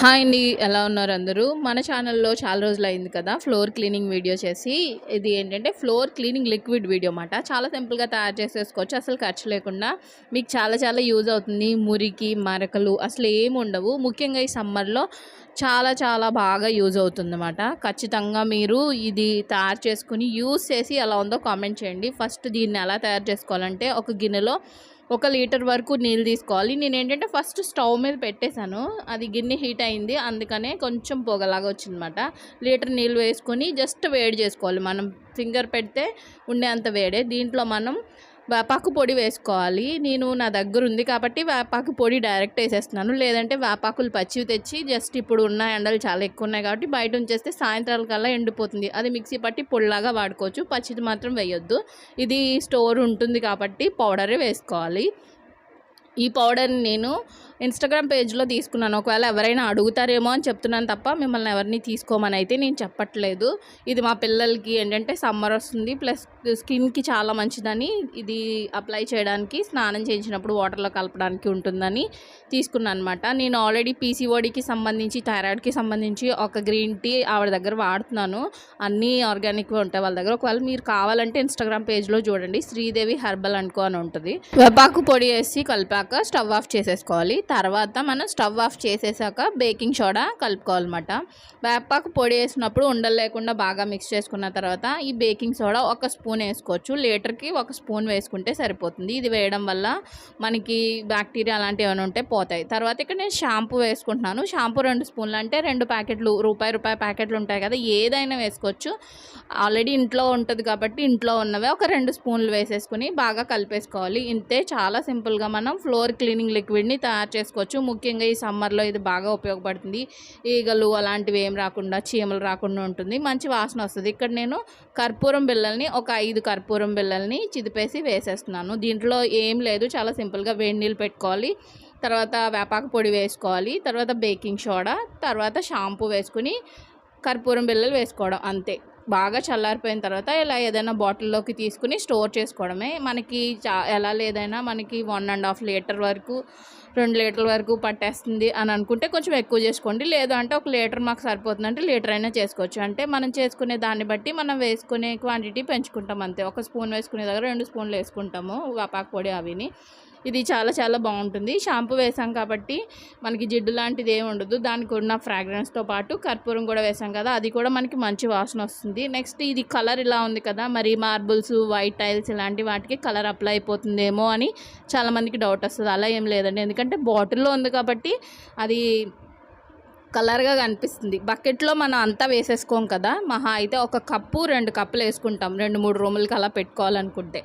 Hi అండి ఎలా ఉన్నారు అందరూ? మన ఛానల్లో చాలా రోజులు అయింది కదా ఫ్లోర్ క్లీనింగ్ వీడియో చేసి. ఇది ఏంటంటే ఫ్లోర్ క్లీనింగ్ లిక్విడ్ వీడియో అన్నమాట. చాలా సింపుల్గా తయారు చేసేసుకోవచ్చు అసలు ఖర్చు లేకుండా. మీకు చాలా చాలా యూజ్ అవుతుంది మురికి మరకలు అసలు ఏమి ఉండవు. ముఖ్యంగా ఈ సమ్మర్లో చాలా చాలా బాగా యూజ్ అవుతుందన్నమాట ఖచ్చితంగా మీరు ఇది తయారు చేసుకుని యూజ్ చేసి ఎలా ఉందో కామెంట్ చేయండి. ఫస్ట్ దీన్ని ఎలా తయారు చేసుకోవాలంటే ఒక గిన్నెలో ఒక లీటర్ వరకు నీళ్ళు తీసుకోవాలి. నేను ఏంటంటే ఫస్ట్ స్టవ్ మీద పెట్టేశాను. అది గిన్నె హీట్ అయింది. అందుకనే కొంచెం పొగలాగా వచ్చిందన్నమాట లీటర్ నీళ్ళు వేసుకొని జస్ట్ వేడి చేసుకోవాలి. మనం ఫింగర్ పెడితే ఉండే అంత వేడే. దీంట్లో మనం వేపాకు పొడి వేసుకోవాలి. నేను నా దగ్గర ఉంది కాబట్టి వేపాకు పొడి డైరెక్ట్ వేసేస్తున్నాను. లేదంటే వేపాకులు పచ్చివి తెచ్చి జస్ట్ ఇప్పుడు ఉన్న ఎండలు చాలా ఎక్కువ ఉన్నాయి కాబట్టి బయట ఉంచేస్తే సాయంత్రాల కల్లా ఎండిపోతుంది. అది మిక్సీ పట్టి పొడిలాగా వాడుకోవచ్చు. పచ్చిది మాత్రం వేయొద్దు. ఇది స్టోర్ ఉంటుంది కాబట్టి పౌడరే వేసుకోవాలి. ఈ పౌడర్ని నేను ఇన్స్టాగ్రామ్ పేజ్లో తీసుకున్నాను. ఒకవేళ ఎవరైనా అడుగుతారేమో అని చెప్తున్నాను తప్ప మిమ్మల్ని ఎవరిని తీసుకోమని అయితే నేను చెప్పట్లేదు. ఇది మా పిల్లలకి ఏంటంటే సమ్మర్ వస్తుంది. ప్లస్ స్కిన్కి చాలా మంచిదని ఇది అప్లై చేయడానికి స్నానం చేయించినప్పుడు వాటర్లో కలపడానికి ఉంటుందని తీసుకున్నాను అనమాట నేను ఆల్రెడీ పీసీఓడికి సంబంధించి థైరాయిడ్కి సంబంధించి ఒక గ్రీన్ టీ ఆవిడ దగ్గర వాడుతున్నాను. అన్నీ ఆర్గానిక్గా ఉంటాయి వాళ్ళ దగ్గర. ఒకవేళ మీరు కావాలంటే ఇన్స్టాగ్రామ్ పేజ్లో చూడండి. శ్రీదేవి హెర్బల్ అనుకో అని ఉంటుంది. వెపాకు పొడి వేసి కలిపాక స్టవ్ ఆఫ్ చేసేసుకోవాలి. తర్వాత మనం స్టవ్ ఆఫ్ చేసేసాక బేకింగ్ సోడా కలుపుకోవాలన్నమాట. వేపాకు పొడి వేసినప్పుడు ఉండలు లేకుండా బాగా మిక్స్ చేసుకున్న తర్వాత ఈ బేకింగ్ సోడా ఒక స్పూన్ వేసుకోవచ్చు. లీటర్కి ఒక స్పూన్ వేసుకుంటే సరిపోతుంది. ఇది వేయడం వల్ల మనకి బ్యాక్టీరియా అలాంటివి ఏమైనా ఉంటే పోతాయి. తర్వాత ఇక్కడ నేను షాంపూ వేసుకుంటున్నాను. షాంపూ రెండు స్పూన్లు అంటే రెండు ప్యాకెట్లు రూపాయి రూపాయి ప్యాకెట్లు ఉంటాయి కదా ఏదైనా వేసుకోవచ్చు. ఆల్రెడీ ఇంట్లో ఉంటుంది కాబట్టి ఇంట్లో ఉన్నవే ఒక రెండు స్పూన్లు వేసేసుకుని బాగా కలిపేసుకోవాలి. ఇంతే చాలా సింపుల్గా మనం ఫ్లోర్ క్లీనింగ్ లిక్విడ్ని తయారు చేసుకోవచ్చు. ముఖ్యంగా ఈ సమ్మర్లో ఇది బాగా ఉపయోగపడుతుంది. ఈగలు అలాంటివి ఏం రాకుండా చీమలు రాకుండా ఉంటుంది. మంచి వాసన వస్తుంది. ఇక్కడ నేను కర్పూరం బిళ్ళల్ని ఒక ఐదు కర్పూరం బిళ్ళల్ని చిదిపేసి వేసేస్తున్నాను. దీంట్లో ఏం లేదు. చాలా సింపుల్గా వేడి నీళ్ళు పెట్టుకోవాలి. తర్వాత వేపాకు పొడి వేసుకోవాలి. తర్వాత బేకింగ్ సోడా తర్వాత షాంపూ వేసుకుని కర్పూరం బిళ్ళలు వేసుకోవడం అంతే. బాగా చల్లారిపోయిన తర్వాత ఇలా ఏదైనా బాటిల్లోకి తీసుకుని స్టోర్ చేసుకోవడమే. మనకి చా ఎలా లేదైనా మనకి వన్ అండ్ హాఫ్ లీటర్ వరకు రెండు లీటర్ల వరకు పట్టేస్తుంది అని అనుకుంటే కొంచెం ఎక్కువ చేసుకోండి. లేదు అంటే ఒక లీటర్ మాకు సరిపోతుంది అంటే లీటర్ అయినా చేసుకోవచ్చు. అంటే మనం చేసుకునే దాన్ని బట్టి మనం వేసుకునే క్వాంటిటీ పెంచుకుంటాం అంతే. ఒక స్పూన్ వేసుకునే దగ్గర రెండు స్పూన్లు వేసుకుంటాము వేపాకు పొడి అవిని. ఇది చాలా చాలా బాగుంటుంది. షాంపూ వేసాం కాబట్టి మనకి జిడ్డు లాంటిది ఏమి ఉండదు. దానికి ఉన్న ఫ్రాగ్రెన్స్తో పాటు కర్పూరం కూడా వేసాం కదా అది కూడా మనకి మంచి వాసన వస్తుంది. నెక్స్ట్ ఇది కలర్ ఇలా ఉంది కదా మరి మార్బుల్స్ వైట్ టైల్స్ ఇలాంటి వాటికి కలర్ అప్లై అయిపోతుందేమో అని చాలామందికి డౌట్ వస్తుంది. అలా ఏం లేదండి. ఎందుకంటే బాటిల్లో ఉంది కాబట్టి అది కలర్గా కనిపిస్తుంది. బకెట్లో మనం అంతా వేసేసుకోం కదా మహా అయితే ఒక కప్పు రెండు కప్పులు వేసుకుంటాం. రెండు మూడు రూములకి అలా పెట్టుకోవాలనుకుంటే.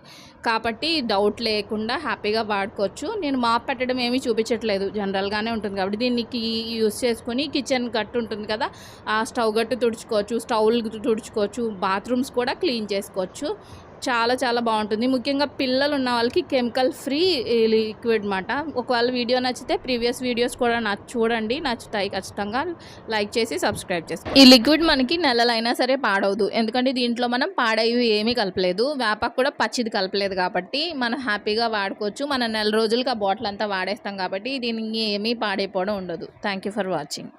కాబట్టి డౌట్ లేకుండా హ్యాపీగా వాడుకోవచ్చు. నేను మాప్ పెట్టడం ఏమీ చూపించట్లేదు. జనరల్గానే ఉంటుంది కాబట్టి దీనికి యూస్ చేసుకొని కిచెన్ గట్టు ఉంటుంది కదా ఆ స్టవ్ గట్టు తుడుచుకోవచ్చు స్టవ్లు తుడుచుకోవచ్చు బాత్రూమ్స్ కూడా క్లీన్ చేసుకోవచ్చు. చాలా చాలా బాగుంటుంది. ముఖ్యంగా పిల్లలు ఉన్న వాళ్ళకి కెమికల్ ఫ్రీ లిక్విడ్ అనమాట ఒకవేళ వీడియో నచ్చితే ప్రీవియస్ వీడియోస్ కూడా నచ్చ చూడండి. నచ్చుతాయి ఖచ్చితంగా. లైక్ చేసి సబ్స్క్రైబ్ చేసి ఈ లిక్విడ్ మనకి నెలలైనా సరే పాడవదు. ఎందుకంటే దీంట్లో మనం పాడేవి ఏమీ కలపలేదు. వేపాకు కూడా పచ్చిది కలపలేదు కాబట్టి మనం హ్యాపీగా వాడుకోవచ్చు. మన నెల రోజులకి ఆ బాటిల్ అంతా వాడేస్తాం కాబట్టి దీనికి ఏమీ పాడైపోవడం ఉండదు. Thank you for watching.